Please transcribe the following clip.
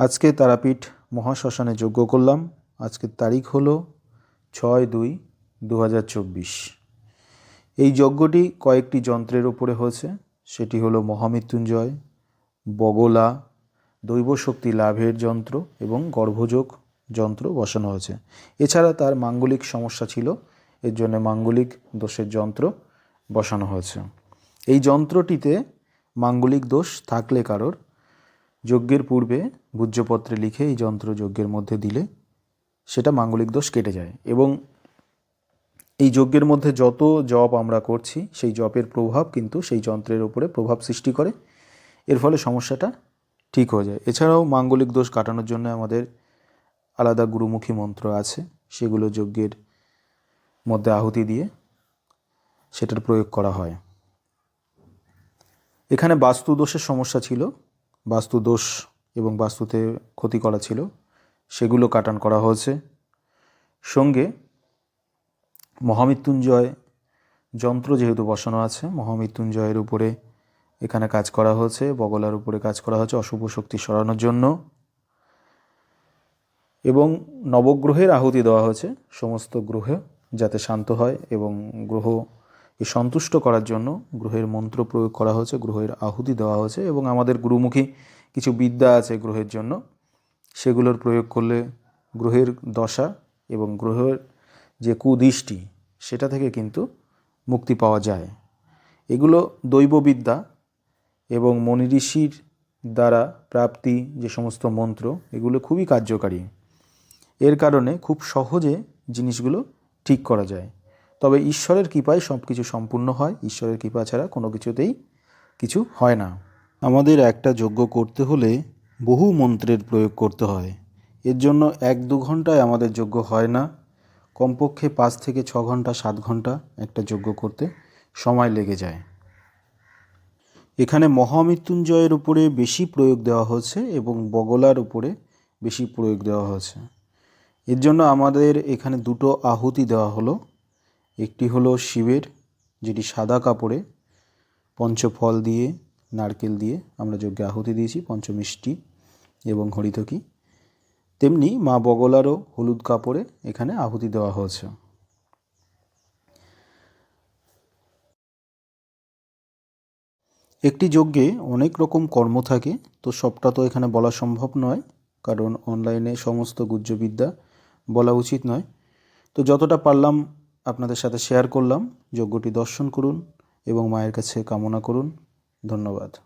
আজকে তারাপীঠ মহাশ্মশানে যজ্ঞ করলাম। আজকের তারিখ হলো ছয় দুই দু এই যজ্ঞটি কয়েকটি যন্ত্রের উপরে হয়েছে। সেটি হলো মহামৃত্যুঞ্জয়, বগলা দৈব শক্তি লাভের যন্ত্র এবং গর্ভযোগ যন্ত্র বসানো হয়েছে। এছাড়া তার মাঙ্গলিক সমস্যা ছিল। এর জন্য মাঙ্গলিক দোষের যন্ত্র বসানো হয়েছে। এই যন্ত্রটিতে মাঙ্গলিক দোষ থাকলে কারোর যজ্ঞের পূর্বে ভূজ্যপত্রে লিখে এই যন্ত্র যজ্ঞের মধ্যে দিলে সেটা মাঙ্গলিক দোষ কেটে যায় এবং এই যজ্ঞের মধ্যে যত জপ আমরা করছি, সেই জপের প্রভাব কিন্তু সেই যন্ত্রের উপরে প্রভাব সৃষ্টি করে। এর ফলে সমস্যাটা ঠিক হয়ে যায়। এছাড়াও মাঙ্গলিক দোষ কাটানোর জন্য আমাদের আলাদা গুরুমুখী মন্ত্র আছে। সেগুলো যজ্ঞের মধ্যে আহুতি দিয়ে সেটার প্রয়োগ করা হয়। এখানে বাস্তু দোষের সমস্যা ছিল। বাস্তু দোষ এবং বাস্তুতে ক্ষতি করা ছিল, সেগুলো কাটান করা হয়েছে। সঙ্গে মহামৃত্যুঞ্জয় যন্ত্র যেহেতু বসানো আছে, মহামৃত্যুঞ্জয়ের উপরে এখানে কাজ করা হয়েছে, বগলার উপরে কাজ করা হয়েছে অশুভ শক্তি সরানোর জন্য। এবং নবগ্রহের আহুতি দেওয়া হয়েছে, সমস্ত গ্রহে যাতে শান্ত হয় এবং গ্রহ সন্তুষ্ট করার জন্য গ্রহের মন্ত্র প্রয়োগ করা হয়েছে, গ্রহের আহুতি দেওয়া হয়েছে এবং আমাদের গুরুমুখী কিছু বিদ্যা আছে গ্রহের জন্য। সেগুলোর প্রয়োগ করলে গ্রহের দশা এবং গ্রহের যে কুদৃষ্টি, সেটা থেকে কিন্তু মুক্তি পাওয়া যায়। এগুলো দৈববিদ্যা এবং মনি ঋষির দ্বারা প্রাপ্তি যে সমস্ত মন্ত্র, এগুলো খুবই কার্যকারী। এর কারণে খুব সহজে জিনিসগুলো ঠিক করা যায়। তবে ঈশ্বরের কৃপায় সব কিছু সম্পূর্ণ হয়। ঈশ্বরের কৃপা ছাড়া কোনো কিছুতেই কিছু হয় না। আমাদের একটা যজ্ঞ করতে হলে বহু মন্ত্রের প্রয়োগ করতে হয়। এর জন্য এক দু ঘন্টায় আমাদের যজ্ঞ হয় না। কমপক্ষে পাঁচ থেকে ছ ঘণ্টা, সাত ঘণ্টা একটা যজ্ঞ করতে সময় লেগে যায়। এখানে মহামৃত্যুঞ্জয়ের উপরে বেশি প্রয়োগ দেওয়া হয়েছে এবং বগলার উপরে বেশি প্রয়োগ দেওয়া হয়েছে। এর জন্য আমাদের এখানে দুটো আহুতি দেওয়া হলো। একটি হলো শিবের, যেটি সাদা কাপড়ে পঞ্চফল দিয়ে, নারকেল দিয়ে আমরা যজ্ঞে আহুতি দিয়েছি, পঞ্চমিষ্টি এবং হরিতকি। তেমনি মা বগলারও হলুদ কাপড়ে এখানে আহুতি দেওয়া হয়েছে। একটি যজ্ঞে অনেক রকম কর্ম থাকে, তো সবটা তো এখানে বলা সম্ভব নয়, কারণ অনলাইনে সমস্ত গুজ্জবিদ্যা বলা উচিত নয়। তো যতটা পারলাম আপনাদের সাথে শেয়ার করলাম। যজ্ঞটি দর্শন করুন এবং মায়ের কাছে কামনা করুন। ধন্যবাদ।